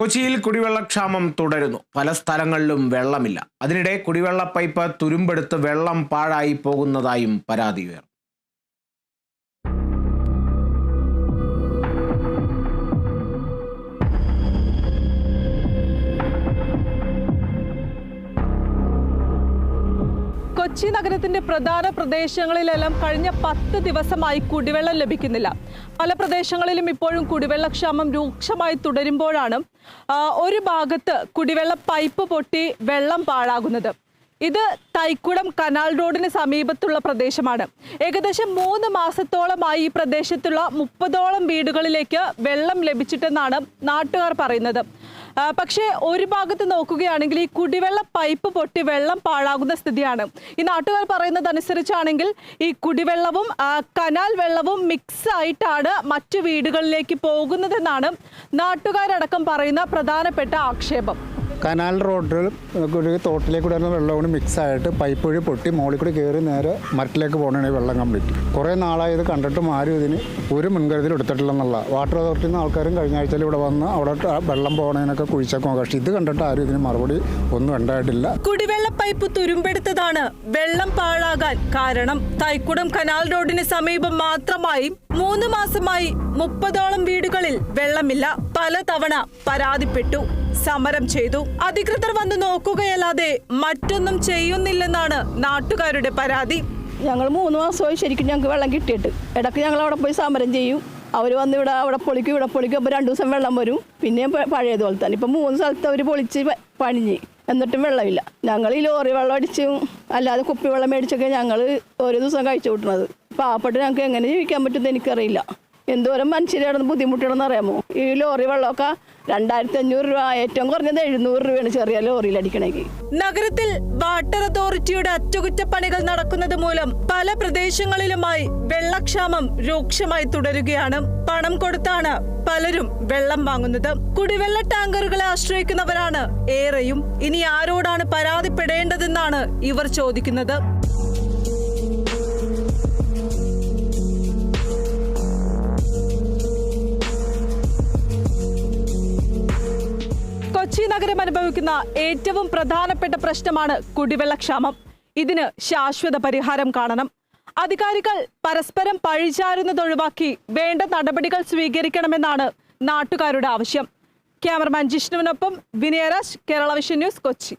കൊച്ചിയിൽ കുടിവെള്ളക്ഷാമം തുടരുന്നു. പല സ്ഥലങ്ങളിലും വെള്ളമില്ല. അതിനിടെ കുടിവെള്ള പൈപ്പ് തുരുമ്പെടുത്ത് വെള്ളം പാഴായി പോകുന്നതായും പരാതി ഉയർന്നു. കൊച്ചി നഗരത്തിന്റെ പ്രധാന പ്രദേശങ്ങളിലെല്ലാം കഴിഞ്ഞ പത്ത് ദിവസമായി കുടിവെള്ളം ലഭിക്കുന്നില്ല. പല പ്രദേശങ്ങളിലും ഇപ്പോഴും കുടിവെള്ളക്ഷാമം രൂക്ഷമായി തുടരുമ്പോഴാണ് ഒരു ഭാഗത്ത് കുടിവെള്ള പൈപ്പ് പൊട്ടി വെള്ളം പാഴാകുന്നത്. ഇത് തൈക്കുടം കനാൽ റോഡിന് സമീപത്തുള്ള പ്രദേശമാണ്. ഏകദേശം മൂന്ന് മാസത്തോളമായി ഈ പ്രദേശത്തുള്ള മുപ്പതോളം വീടുകളിലേക്ക് വെള്ളം ലഭിച്ചിട്ടെന്നാണ് നാട്ടുകാർ പറയുന്നത്. പക്ഷേ ഒരു ഭാഗത്ത് നോക്കുകയാണെങ്കിൽ ഈ കുടിവെള്ള പൈപ്പ് പൊട്ടി വെള്ളം പാഴാകുന്ന സ്ഥിതിയാണ്. ഈ നാട്ടുകാർ പറയുന്നത് അനുസരിച്ചാണെങ്കിൽ ഈ കുടിവെള്ളവും കനാൽ വെള്ളവും മിക്സ് ആയിട്ടാണ് മറ്റു വീടുകളിലേക്ക് പോകുന്നതെന്നാണ് നാട്ടുകാരടക്കം പറയുന്ന പ്രധാനപ്പെട്ട ആക്ഷേപം. കനാൽ റോഡിൽ ഒരു തോട്ടിലേക്ക് വരുന്ന വെള്ളം കൂടി മിക്സ് ആയിട്ട് പൈപ്പ് വഴി പൊട്ടി മുകളിൽ കൂടി കയറി നേരെ മരത്തിലേക്ക് പോകണമെങ്കിൽ വെള്ളം കംപ്ലീറ്റ് കുറേ നാളായി ഇത് കണ്ടിട്ടും ആരും ഇതിന് ഒരു മുൻകരുതൽ എടുത്തിട്ടില്ലെന്നുള്ള. വാട്ടർ അതോറിറ്റിയിൽ നിന്ന് ആൾക്കാരും കഴിഞ്ഞ ആഴ്ചയിൽ ഇവിടെ വന്ന് അവിടെ വെള്ളം പോകണതിനൊക്കെ കുഴിച്ചേക്കും പക്ഷെ ഇത് കണ്ടിട്ട് ആരും ഇതിന് മറുപടി ഒന്നും ഉണ്ടായിട്ടില്ല. കുടിവെള്ള പൈപ്പ് തുരുമ്പെടുത്തതാണ്. വെള്ളം പാഴാകാൻ കാരണം തൈക്കുടം കനാൽ റോഡിന് സമീപം മാത്രമായി മൂന്ന് മാസമായി മുപ്പതോളം വീടുകളിൽ വെള്ളമില്ല. പല തവണ പരാതിപ്പെട്ടു. സമരം ചെയ്തു. അധികൃതർ വന്ന് നോക്കുകയല്ലാതെ മറ്റൊന്നും ചെയ്യുന്നില്ലെന്നാണ് നാട്ടുകാരുടെ പരാതി. ഞങ്ങൾ മൂന്ന് മാസമായി ശരിക്കും ഞങ്ങൾക്ക് വെള്ളം കിട്ടിയിട്ട്. ഇടയ്ക്ക് ഞങ്ങൾ അവിടെ പോയി സമരം ചെയ്യും. അവർ വന്ന് ഇവിടെ അവിടെ പൊളിക്കും ഇവിടെ പൊളിക്കും. അപ്പോൾ രണ്ട് ദിവസം വെള്ളം വരും. പിന്നെയും പ- പഴയതുപോലെ തന്നെ. ഇപ്പം മൂന്ന് സ്ഥലത്ത് അവർ പൊളിച്ച് പണിഞ്ഞ്. എന്നിട്ടും വെള്ളമില്ല. ഞങ്ങൾ ഈ ലോറി വെള്ളം അടിച്ചും അല്ലാതെ കുപ്പി വെള്ളം മേടിച്ചൊക്കെ ഞങ്ങൾ ഓരോ ദിവസം കഴിച്ചു കൂട്ടുന്നത് പാവപ്പെട്ട് ഞങ്ങൾക്ക് എങ്ങനെ ജീവിക്കാൻ പറ്റുമെന്ന് എനിക്കറിയില്ല. എന്തോരം മനുഷ്യരാണെന്ന് ബുദ്ധിമുട്ടണമെന്ന് അറിയാമോ? ഈ ലോറി വെള്ളമൊക്കെ രണ്ടായിരത്തി അഞ്ഞൂറ് രൂപ ഏറ്റവും കുറഞ്ഞത് എഴുന്നൂറ് രൂപയാണ് ചെറിയ ലോറിയിൽ അടിക്കണമെങ്കിൽ നഗരത്തിൽ വാട്ടർ അതോറിറ്റിയുടെ അറ്റകുറ്റപ്പണികൾ നടക്കുന്നത് മൂലം പല പ്രദേശങ്ങളിലുമായി വെള്ളക്ഷാമം രൂക്ഷമായി തുടരുകയാണ്. പണം കൊടുത്താണ് പലരും വെള്ളം വാങ്ങുന്നത്. കുടിവെള്ള ടാങ്കറുകളെ ആശ്രയിക്കുന്നവരാണ് ഏറെയും. ഇനി ആരോടാണ് പരാതിപ്പെടേണ്ടതെന്നാണ് ഇവർ ചോദിക്കുന്നത്. നഗരം അനുഭവിക്കുന്ന ഏറ്റവും പ്രധാനപ്പെട്ട പ്രശ്നമാണ് കുടിവെള്ളക്ഷാമം. ഇതിന് ശാശ്വത പരിഹാരം കാണണം. അധികാരികൾ പരസ്പരം പഴിചാരുന്നത് ഒഴിവാക്കി വേണ്ട നടപടികൾ സ്വീകരിക്കണമെന്നാണ് നാട്ടുകാരുടെ ആവശ്യം. ക്യാമറമാൻ ജിഷ്ണുവിനൊപ്പം വിനയരാജ് കേരള വിഷൻ ന്യൂസ് കൊച്ചി.